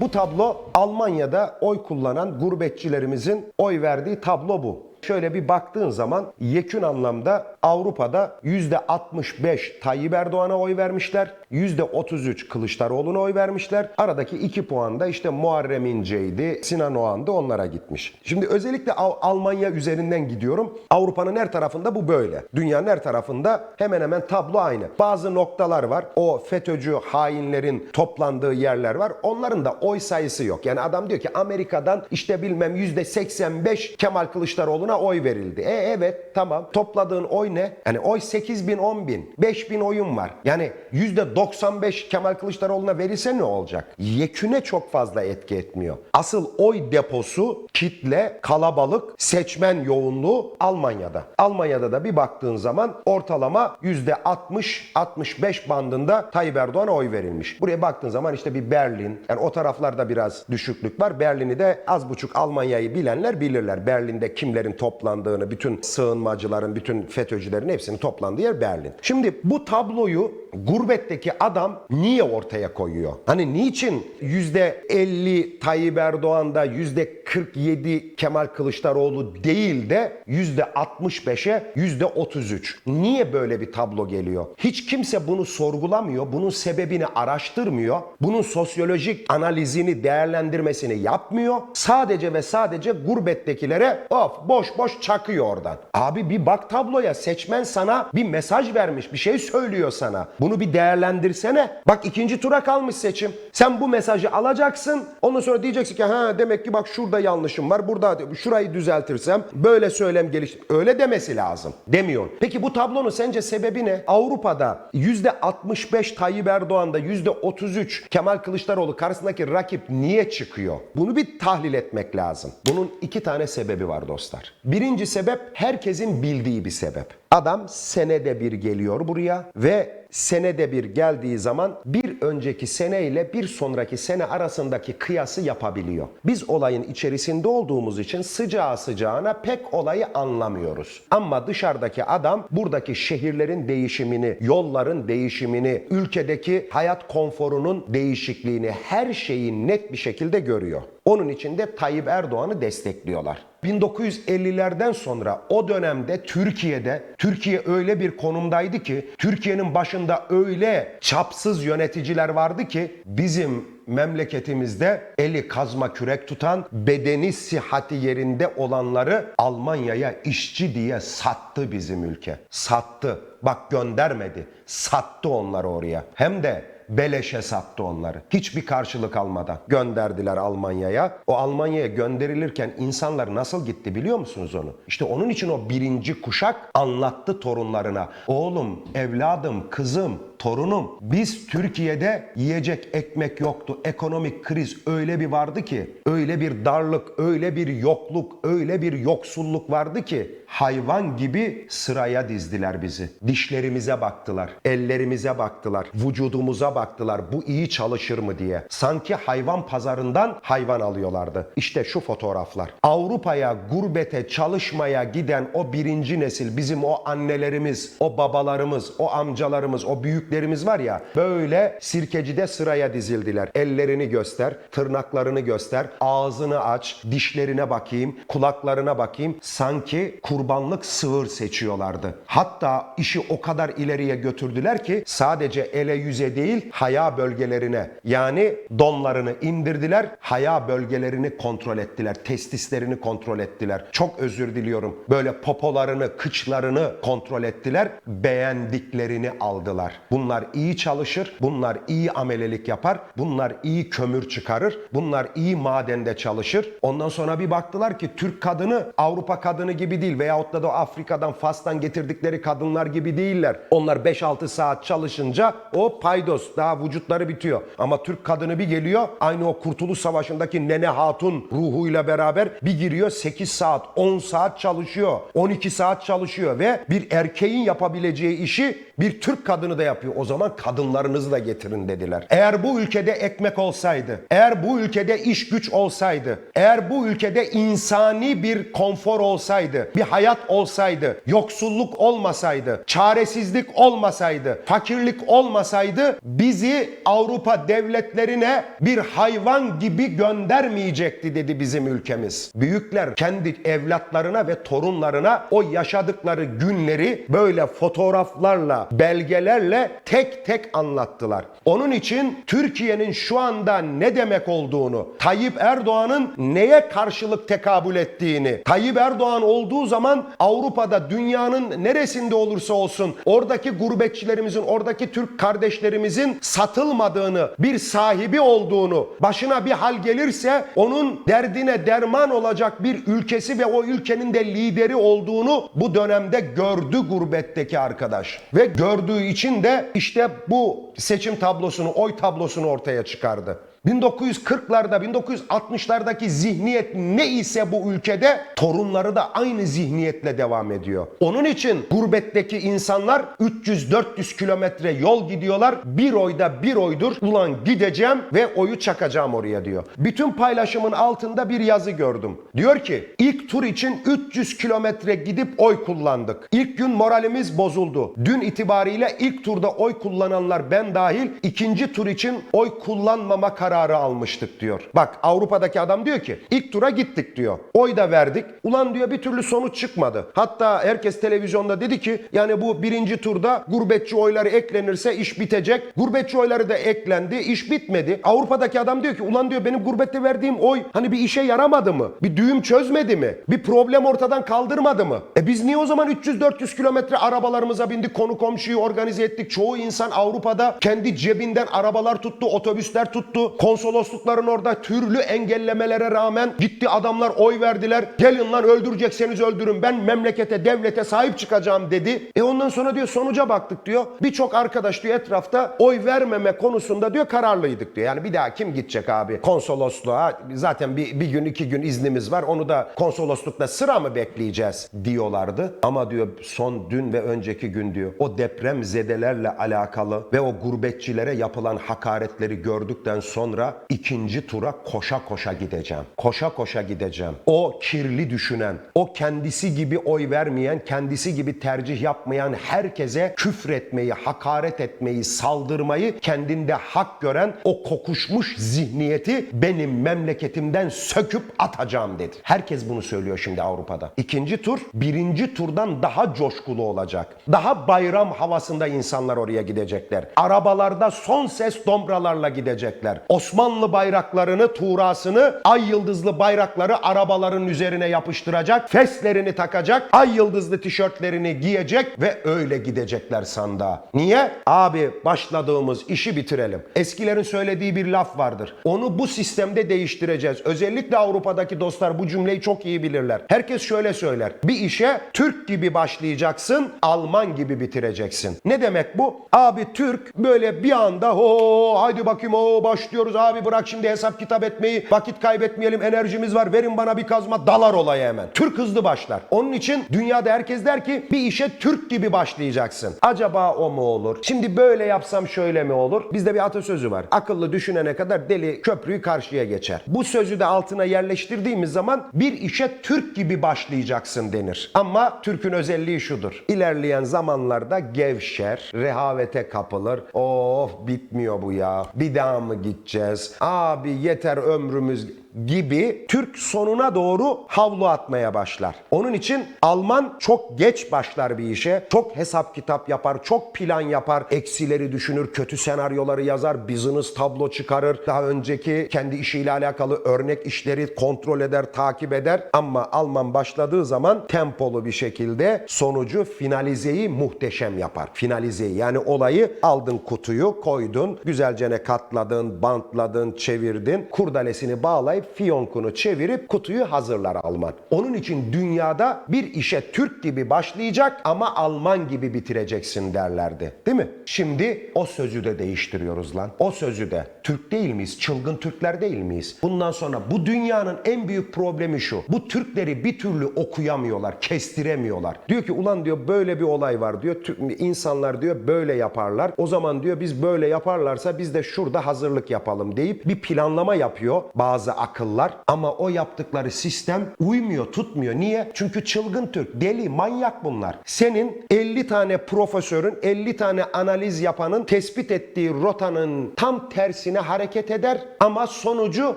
Bu tablo Almanya'da oy kullanan gurbetçilerimizin oy verdiği tablo bu. Şöyle bir baktığın zaman yekün anlamda Avrupa'da %65 Tayyip Erdoğan'a oy vermişler. %33 Kılıçdaroğlu'na oy vermişler. Aradaki 2 puan da işte Muharrem İnce'ydi, Sinan Oğan'dı onlara gitmiş. Şimdi özellikle Al- Almanya üzerinden gidiyorum. Avrupa'nın her tarafında bu böyle. Dünyanın her tarafında hemen hemen tablo aynı. Bazı noktalar var. O FETÖ'cü hainlerin toplandığı yerler var. Onların da oy sayısı yok. Yani adam diyor ki Amerika'dan işte bilmem %85 Kemal Kılıçdaroğlu'na oy verildi. E evet tamam. Topladığın oy ne? Yani oy 8 bin 10 bin. 5 bin oyun var. Yani %95 Kemal Kılıçdaroğlu'na verilse ne olacak? Yeküne çok fazla etki etmiyor. Asıl oy deposu, kitle, kalabalık, seçmen yoğunluğu Almanya'da. Almanya'da da bir baktığın zaman ortalama %60-65 bandında Tayyip Erdoğan'a oy verilmiş. Buraya baktığın zaman işte bir Berlin, yani o taraflarda biraz düşüklük var. Berlin'i de az buçuk Almanya'yı bilenler bilirler. Berlin'de kimlerin toplandığını, bütün sığınmacıların, bütün FETÖ'cülerin hepsinin toplandığı yer Berlin. Şimdi bu tabloyu gurbetteki adam niye ortaya koyuyor? Hani niçin %50 Tayyip Erdoğan'da %47 Kemal Kılıçdaroğlu değil de %65'e %33? Niye böyle bir tablo geliyor? Hiç kimse bunu sorgulamıyor, bunun sebebini araştırmıyor, bunun sosyolojik analizini, değerlendirmesini yapmıyor. Sadece ve sadece gurbettekilere of boş boş çakıyor oradan. Abi bir bak tabloya seçmen sana bir mesaj vermiş, bir şey söylüyor sana. Bunu bir değerlendirsene. Bak ikinci tura kalmış seçim. Sen bu mesajı alacaksın. Ondan sonra diyeceksin ki ha demek ki bak şurada yanlışım var. Burada şurayı düzeltirsem böyle söylem geliş. Öyle demesi lazım. Demiyor. Peki bu tablonun sence sebebi ne? Avrupa'da %65 Tayyip Erdoğan'da %33 Kemal Kılıçdaroğlu karşısındaki rakip niye çıkıyor? Bunu bir tahlil etmek lazım. Bunun iki tane sebebi var dostlar. Birinci sebep herkesin bildiği bir sebep. Adam senede bir geliyor buraya ve senede bir geldiği zaman bir önceki sene ile bir sonraki sene arasındaki kıyası yapabiliyor. Biz olayın içerisinde olduğumuz için sıcağı sıcağına pek olayı anlamıyoruz. Ama dışarıdaki adam buradaki şehirlerin değişimini, yolların değişimini, ülkedeki hayat konforunun değişikliğini, her şeyi net bir şekilde görüyor. Onun için de Tayyip Erdoğan'ı destekliyorlar. 1950'lerden sonra o dönemde Türkiye'de Türkiye öyle bir konumdaydı ki Türkiye'nin başında öyle çapsız yöneticiler vardı ki bizim memleketimizde eli kazma kürek tutan, bedeni sihati yerinde olanları Almanya'ya işçi diye sattı bizim ülke. Sattı. Bak göndermedi. Sattı onları oraya. Hem de beleşe sattı onları. Hiçbir karşılık almadan gönderdiler Almanya'ya. O Almanya'ya gönderilirken insanlar nasıl gitti biliyor musunuz onu? İşte onun için o birinci kuşak anlattı torunlarına. Oğlum, evladım, kızım, torunum biz Türkiye'de yiyecek ekmek yoktu. Ekonomik kriz öyle bir vardı ki, öyle bir darlık, öyle bir yokluk, öyle bir yoksulluk vardı ki hayvan gibi sıraya dizdiler bizi. Dişlerimize baktılar, ellerimize baktılar, vücudumuza baktılar. Bu iyi çalışır mı diye. Sanki hayvan pazarından hayvan alıyorlardı. İşte şu fotoğraflar. Avrupa'ya, gurbete, çalışmaya giden o birinci nesil, bizim o annelerimiz, o babalarımız, o amcalarımız, o büyüklerimiz var ya böyle sirkecide sıraya dizildiler. Ellerini göster, tırnaklarını göster, ağzını aç, dişlerine bakayım, kulaklarına bakayım. Sanki kurbanlık sığır seçiyorlardı. Hatta işi o kadar ileriye götürdüler ki sadece ele yüze değil haya bölgelerine yani donlarını indirdiler. Haya bölgelerini kontrol ettiler. Testislerini kontrol ettiler. Çok özür diliyorum. Böyle popolarını, kıçlarını kontrol ettiler. Beğendiklerini aldılar. Bunlar iyi çalışır. Bunlar iyi amelelik yapar. Bunlar iyi kömür çıkarır. Bunlar iyi madende çalışır. Ondan sonra bir baktılar ki Türk kadını Avrupa kadını gibi değil veyahut da, da Afrika'dan Fas'tan getirdikleri kadınlar gibi değiller. Onlar 5-6 saat çalışınca o paydos daha vücutları bitiyor. Ama Türk kadını bir geliyor aynı o Kurtuluş Savaşı'ndaki Nene Hatun ruhuyla beraber bir giriyor 8 saat 10 saat çalışıyor. 12 saat çalışıyor ve bir erkeğin yapabileceği işi bir Türk kadını da yapıyor. O zaman kadınlarınızı da getirin dediler. Eğer bu ülkede ekmek olsaydı, eğer bu ülkede iş güç olsaydı, eğer bu ülkede insani bir konfor olsaydı, bir hayat olsaydı, yoksulluk olmasaydı, çaresizlik olmasaydı, fakirlik olmasaydı biz bizi Avrupa devletlerine bir hayvan gibi göndermeyecekti dedi bizim ülkemiz. Büyükler kendi evlatlarına ve torunlarına o yaşadıkları günleri böyle fotoğraflarla, belgelerle tek tek anlattılar. Onun için Türkiye'nin şu anda ne demek olduğunu, Tayyip Erdoğan'ın neye karşılık tekabül ettiğini, Tayyip Erdoğan olduğu zaman Avrupa'da dünyanın neresinde olursa olsun oradaki gurbetçilerimizin, oradaki Türk kardeşlerimizin satılmadığını, bir sahibi olduğunu, başına bir hal gelirse onun derdine derman olacak bir ülkesi ve o ülkenin de lideri olduğunu bu dönemde gördü gurbetteki arkadaş. Ve gördüğü için de işte bu seçim tablosunu, oy tablosunu ortaya çıkardı. 1940'larda, 1960'lardaki zihniyet ne ise bu ülkede torunları da aynı zihniyetle devam ediyor. Onun için gurbetteki insanlar 300-400 kilometre yol gidiyorlar. Bir oyda bir oydur. Ulan gideceğim ve oyu çakacağım oraya diyor. Bütün paylaşımın altında bir yazı gördüm. Diyor ki ilk tur için 300 kilometre gidip oy kullandık. İlk gün moralimiz bozuldu. Dün itibariyle ilk turda oy kullananlar ben dahil ikinci tur için oy kullanmama kararı almıştık diyor. Bak Avrupa'daki adam diyor ki ilk tura gittik diyor. Oy da verdik. Ulan diyor bir türlü sonuç çıkmadı. Hatta herkes televizyonda dedi ki yani bu birinci turda gurbetçi oyları eklenirse iş bitecek. Gurbetçi oyları da eklendi. iş bitmedi. Avrupa'daki adam diyor ki ulan diyor benim gurbette verdiğim oy hani bir işe yaramadı mı? Bir düğüm çözmedi mi? Bir problem ortadan kaldırmadı mı? Biz niye o zaman 300-400 kilometre arabalarımıza bindik, konu komşuyu organize ettik. Çoğu insan Avrupa'da kendi cebinden arabalar tuttu, otobüsler tuttu. Konsoloslukların orada türlü engellemelere rağmen gitti adamlar oy verdiler. Gelin lan öldürecekseniz öldürün ben memlekete, devlete sahip çıkacağım dedi. E ondan sonra diyor sonuca baktık diyor. Birçok arkadaş diyor etrafta oy vermeme konusunda diyor kararlıydık diyor. Yani bir daha kim gidecek abi konsolosluğa? Zaten bir, bir gün iki gün iznimiz var. Onu da konsoloslukta sıra mı bekleyeceğiz diyorlardı. Ama diyor son dün ve önceki gün diyor o deprem zedelerle alakalı ve o gurbetçilere yapılan hakaretleri gördükten sonra ikinci tura koşa koşa gideceğim. Koşa koşa gideceğim. O kirli düşünen, o kendisi gibi oy vermeyen, kendisi gibi tercih yapmayan herkese küfretmeyi, hakaret etmeyi, saldırmayı kendinde hak gören o kokuşmuş zihniyeti benim memleketimden söküp atacağım dedi. Herkes bunu söylüyor şimdi Avrupa'da. İkinci tur birinci turdan daha coşkulu olacak. Daha bayram havasında insanlar oraya gidecekler. Arabalarda son ses dombralarla gidecekler. Osmanlı bayraklarını, tuğrasını, ay yıldızlı bayrakları arabaların üzerine yapıştıracak. Feslerini takacak. Ay yıldızlı tişörtlerini giyecek ve öyle gidecekler sandığa. Niye? Abi başladığımız işi bitirelim. Eskilerin söylediği bir laf vardır. Onu bu sistemde değiştireceğiz. Özellikle Avrupa'daki dostlar bu cümleyi çok iyi bilirler. Herkes şöyle söyler. Bir işe Türk gibi başlayacaksın, Alman gibi bitireceksin. Ne demek bu? Abi Türk böyle bir anda ho haydi bakayım o başlıyoruz abi bırak şimdi hesap kitap etmeyi vakit kaybetmeyelim enerjimiz var verin bana bir kazma dalar olaya hemen. Türk hızlı başlar. Onun için dünyada herkes der ki bir işe Türk gibi başlayacaksın. Acaba o mu olur? Şimdi böyle yapsam şöyle mi olur? Bizde bir atasözü var. Akıllı düşünene kadar deli köprüyü karşıya geçer. Bu sözü de altına yerleştirdiğimiz zaman bir işe Türk gibi başlayacaksın denir. Ama Türk'ün özelliği şudur. İlerleyen zamanlarda gevşer, rehavete kapılır. Of bitmiyor bu ya. Bir daha mı gideceğiz? Abi yeter ömrümüz gibi Türk sonuna doğru havlu atmaya başlar. Onun için Alman çok geç başlar bir işe. Çok hesap kitap yapar, çok plan yapar. Eksileri düşünür, kötü senaryoları yazar, business tablo çıkarır. Daha önceki kendi işiyle alakalı örnek işleri kontrol eder, takip eder. Ama Alman başladığı zaman tempolu bir şekilde sonucu finalizeyi muhteşem yapar. Finalizeyi yani olayı aldın kutuyu, koydun, güzelce katladın, bantladın, çevirdin, kurdalesini bağlayıp fiyonkunu çevirip kutuyu hazırlar Alman. Onun için dünyada bir işe Türk gibi başlayacak ama Alman gibi bitireceksin derlerdi. Değil mi? Şimdi o sözü de değiştiriyoruz lan. O sözü de. Türk değil miyiz? Çılgın Türkler değil miyiz? Bundan sonra bu dünyanın en büyük problemi şu. Bu Türkleri bir türlü okuyamıyorlar, kestiremiyorlar. Diyor ki ulan diyor böyle bir olay var diyor. İnsanlar diyor böyle yaparlar. O zaman diyor biz böyle yaparlarsa biz de şurada hazırlık yapalım deyip bir planlama yapıyor bazı akıllar ama o yaptıkları sistem uymuyor, tutmuyor. Niye? Çünkü çılgın Türk, deli, manyak bunlar. Senin 50 tane profesörün, 50 tane analiz yapanın tespit ettiği rotanın tam tersine hareket eder ama sonucu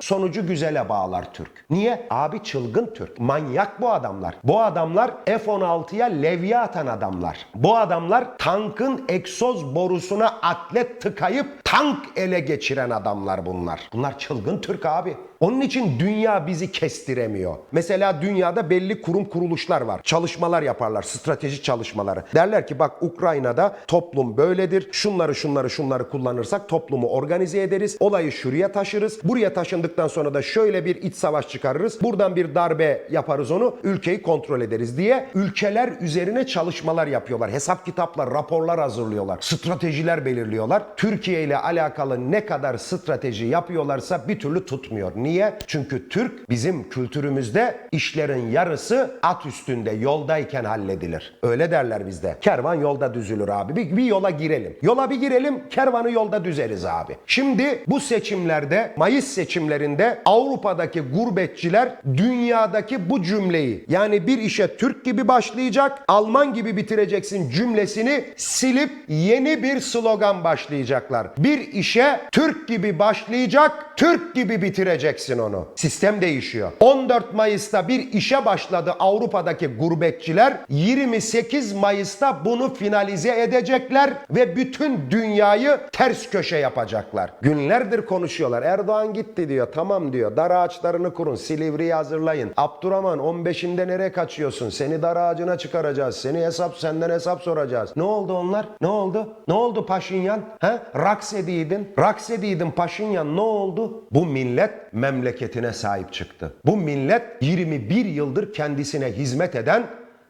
sonucu güzele bağlar Türk. Niye? Abi çılgın Türk. Manyak bu adamlar. Bu adamlar F-16'ya levye atan adamlar. Bu adamlar tankın egzoz borusuna atlet tıkayıp tank ele geçiren adamlar bunlar. Bunlar çılgın Türk abi. Onun için dünya bizi kestiremiyor. Mesela dünyada belli kurum kuruluşlar var. Çalışmalar yaparlar, strateji çalışmaları. Derler ki bak Ukrayna'da toplum böyledir. Şunları şunları şunları kullanırsak toplumu organize ederiz. Olayı şuraya taşırız. Buraya taşındıktan sonra da şöyle bir iç savaş çıkarırız. Buradan bir darbe yaparız onu. Ülkeyi kontrol ederiz diye ülkeler üzerine çalışmalar yapıyorlar. Hesap kitaplar, raporlar hazırlıyorlar. Stratejiler belirliyorlar. Türkiye ile alakalı ne kadar strateji yapıyorlarsa bir türlü tutmuyor. Niye? Çünkü Türk bizim kültürümüzde işlerin yarısı at üstünde yoldayken halledilir. Öyle derler bizde. Kervan yolda düzülür abi. Bir, bir yola girelim. Yola bir girelim kervanı yolda düzeriz abi. Şimdi bu seçimlerde Mayıs seçimlerinde Avrupa'daki gurbetçiler dünyadaki bu cümleyi yani bir işe Türk gibi başlayacak Alman gibi bitireceksin cümlesini silip yeni bir slogan başlayacaklar. Bir işe Türk gibi başlayacak Türk gibi bitireceksin onu. Sistem değişiyor. 14 Mayıs'ta bir işe başladı Avrupa'daki gurbetçiler. 28 Mayıs'ta bunu finalize edecekler ve bütün dünyayı ters köşe yapacaklar. Günlerdir konuşuyorlar. Erdoğan gitti diyor. Tamam diyor. Dar ağaçlarını kurun. Silivri'yi hazırlayın. Abdurrahman 15'inde nereye kaçıyorsun? Seni dar ağacına çıkaracağız. Seni hesap senden hesap soracağız. Ne oldu onlar? Ne oldu? Ne oldu Paşinyan? He? Raks ediydin. Raks ediydin Paşinyan. Ne oldu? Bu millet memleketine sahip çıktı. Bu millet 21 yıldır kendisine hizmet eden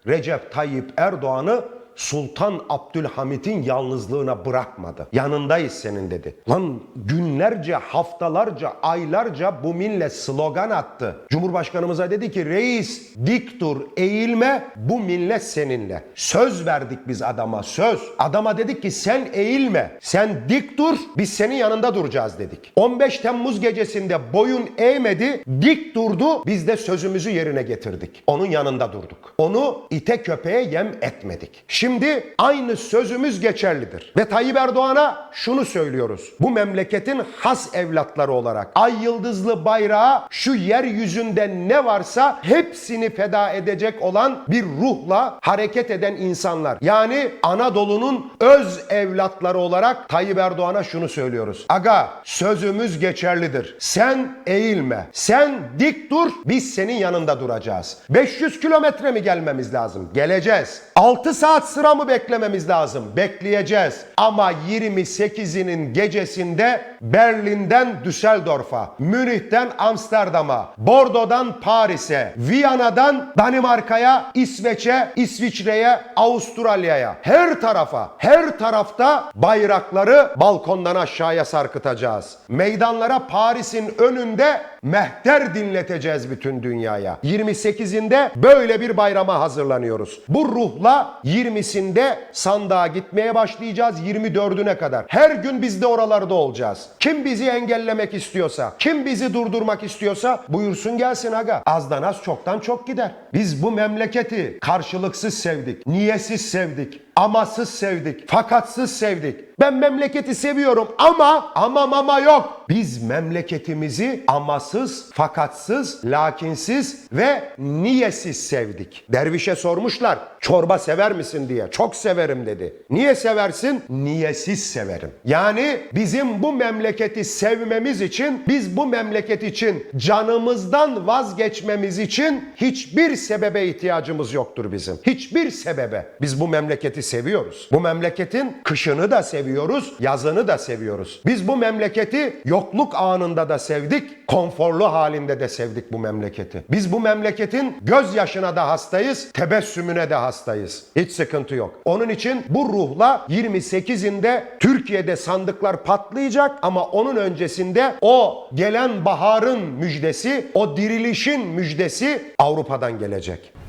Recep Tayyip Erdoğan'ı Sultan Abdülhamit'in yalnızlığına bırakmadı. Yanındayız senin dedi. Lan günlerce, haftalarca, aylarca bu millet slogan attı. Cumhurbaşkanımıza dedi ki reis dik dur, eğilme bu millet seninle. Söz verdik biz adama söz. Adama dedik ki sen eğilme, sen dik dur biz senin yanında duracağız dedik. 15 Temmuz gecesinde boyun eğmedi, dik durdu biz de sözümüzü yerine getirdik. Onun yanında durduk. Onu ite köpeğe yem etmedik. Şimdi aynı sözümüz geçerlidir. Ve Tayyip Erdoğan'a şunu söylüyoruz. Bu memleketin has evlatları olarak ay yıldızlı bayrağı şu yeryüzünde ne varsa hepsini feda edecek olan bir ruhla hareket eden insanlar. Yani Anadolu'nun öz evlatları olarak Tayyip Erdoğan'a şunu söylüyoruz. Aga sözümüz geçerlidir. Sen eğilme. Sen dik dur. Biz senin yanında duracağız. 500 kilometre mi gelmemiz lazım? Geleceğiz. 6 saat sıra mı beklememiz lazım? Bekleyeceğiz. Ama 28'inin gecesinde Berlin'den Düsseldorf'a, Münih'ten Amsterdam'a, Bordo'dan Paris'e, Viyana'dan Danimarka'ya, İsveç'e, İsviçre'ye, Avustralya'ya, her tarafa, her tarafta bayrakları balkondan aşağıya sarkıtacağız. Meydanlara Paris'in önünde mehter dinleteceğiz bütün dünyaya. 28'inde böyle bir bayrama hazırlanıyoruz. Bu ruhla 20'sinde sandığa gitmeye başlayacağız 24'üne kadar. Her gün biz de oralarda olacağız. Kim bizi engellemek istiyorsa, kim bizi durdurmak istiyorsa buyursun gelsin aga. Azdan az çoktan çok gider. Biz bu memleketi karşılıksız sevdik, niyesiz sevdik, amasız sevdik, fakatsız sevdik. Ben memleketi seviyorum ama ama mama yok. Biz memleketimizi amasız, fakatsız, lakinsiz ve niyesiz sevdik. Dervişe sormuşlar çorba sever misin diye. Çok severim dedi. Niye seversin? Niyesiz severim. Yani bizim bu memleketi sevmemiz için, biz bu memleket için canımızdan vazgeçmemiz için hiçbir sebebe ihtiyacımız yoktur bizim. Hiçbir sebebe. Biz bu memleketi seviyoruz. Bu memleketin kışını da seviyoruz, yazını da seviyoruz. Biz bu memleketi yokluk anında da sevdik, konforlu halinde de sevdik bu memleketi. Biz bu memleketin gözyaşına da hastayız, tebessümüne de hastayız. Hiç sıkıntı yok. Onun için bu ruhla 28'inde Türkiye'de sandıklar patlayacak ama onun öncesinde o gelen baharın müjdesi, o dirilişin müjdesi Avrupa'dan gelecek.